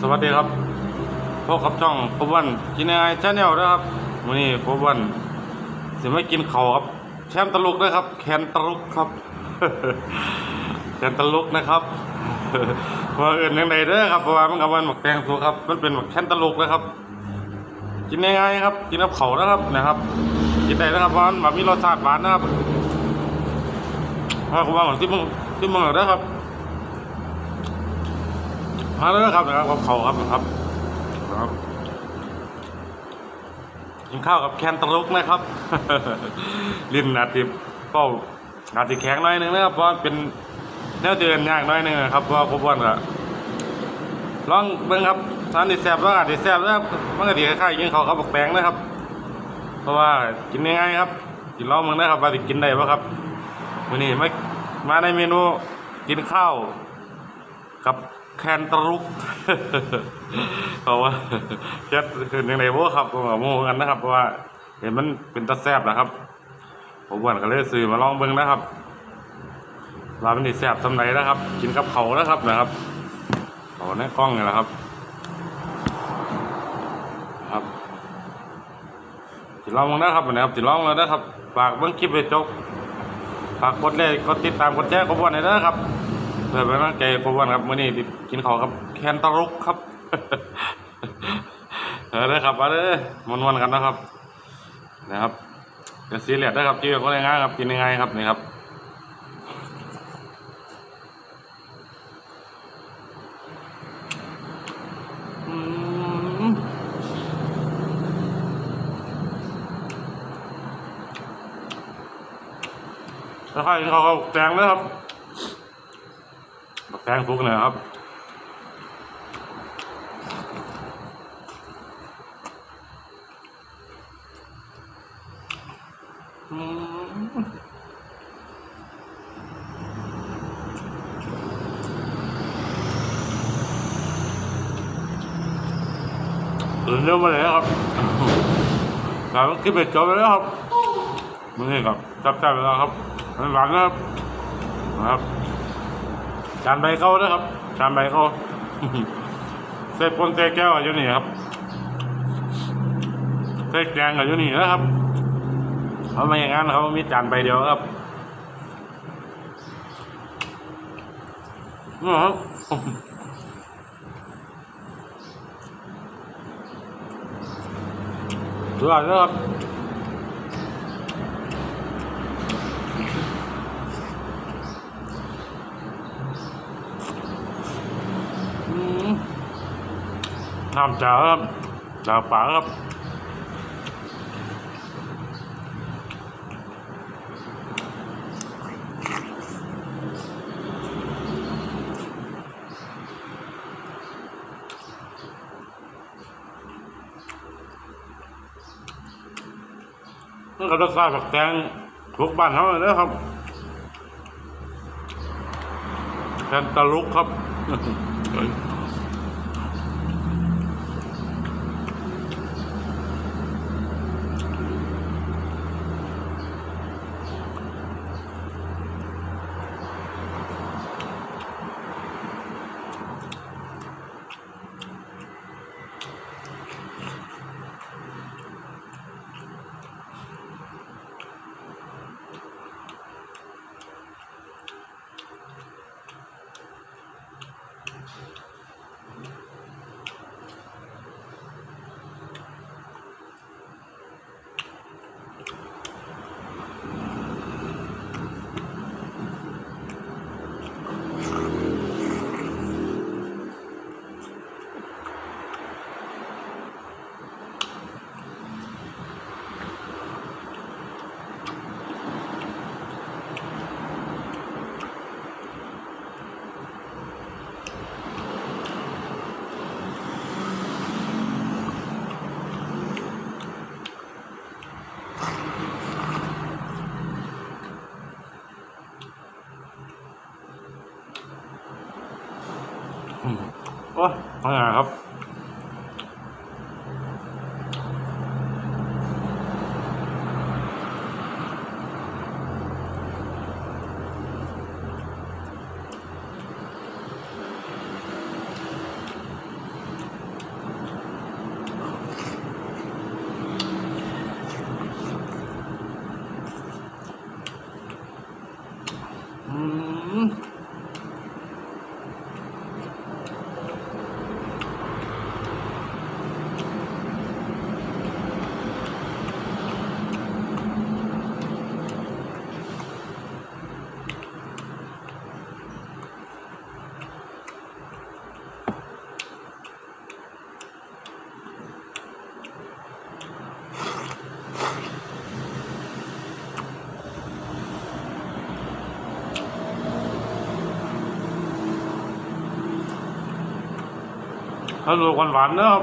สวัสดีครับพบกับช่องปวันกินยังไงชาแนลนะครับวันนี้ปวันสิไม่กินเข่าครับ แชมตลุกนะครับ แคนตลุกครับ แคนตลุกนะครับว่าอื่นยังไงเด้อครับเพราะว่ามันกับวันหมักแตงสูครับ มันเป็นหมักแคนตลุกนะครับ กินยังไงครับ กินกับเข่านะครับนะครับ กินได้นะครับเพราะมันมีรสชาติหวานนะครับว่าคุณว่าเหมือนที่มึงที่มึงเหรอครับ มาแล้วนะครับนะครับกับเขาครับนะครับครับกินข้าวกับแคนตาลุกนะครับลิ้นอาจจะเป้าอาจจะแข็งน้อยหนึงนะครับเพราะเป็นแนวเตือนยากน้อยหนึงนะครับเพราะว่าพบว่าก็ลองเบิ่งครับทานดิแซบแล้วอาจจะแซบนะครับมันก็ดีคล้ายๆกินข้าวกับบักแตงนะครับ เพราะว่ากินง่ายๆครับกินลองมึงนะครับว่าจะกินได้ปะครับวันนี้มามาในเมนูกินข้าว กับแคนตาลุกเพราะว่าแค่คือยังไงพวกครับผมกับโมกันนะครับเพราะว่าเห็นมันเป็นตะแซบนะครับ ผมวันก็เลยซื้อมาลองเบิ่งนะครับว่ามันนี่แซบสำไหนนะครับ กินกับเขานะครับนะครับเขาในกล้องนี่แหละครับ ครับจิลองมึงนะครับนะครับจิลองเลยนะครับฝากเบิ่งคลิปไปจบฝากกดเลยกดติดตามกดแชร์กดวันเลยนะครับ เพื่อเป็นกำลังใจกดวันครับมื้อนี้กินข้าวครับ แคนตาลุกครับเออเด้ครับมาเด้อมวนกันนะครับ นะครับเดี๋ยวซีเรียสนะครับชีวิตคนง่ายครับกินยังไงครับนี่ครับแล้วใครกินข้าวกับแกงเลยครับ แกงฟุกเลยครับอืมตื่นเร็วมาเลยครับกลายเป็นคลิปเบ็ดจบแล้วครับมึงนี่ครับจับจับไปแล้วครับหวานนะครับนะครับ จานใบเข้าด้วยครับจานใบเข้าเศษปนเศษแก้วอยู่นี่ครับเศษแกงกับอยู่นี่นะครับเขาไม่อย่างนั้นเขามีจานใบเดียวครับนี่ครับสุดยอดเลยครับ น้ำจ่าครับจ่าป่าครับมันก็รสชาติแบบแตงทุกบ้านเขาเลยนะครับแตงตะลุกครับ พังงาครับ ถ้าดูหวานๆนะครับ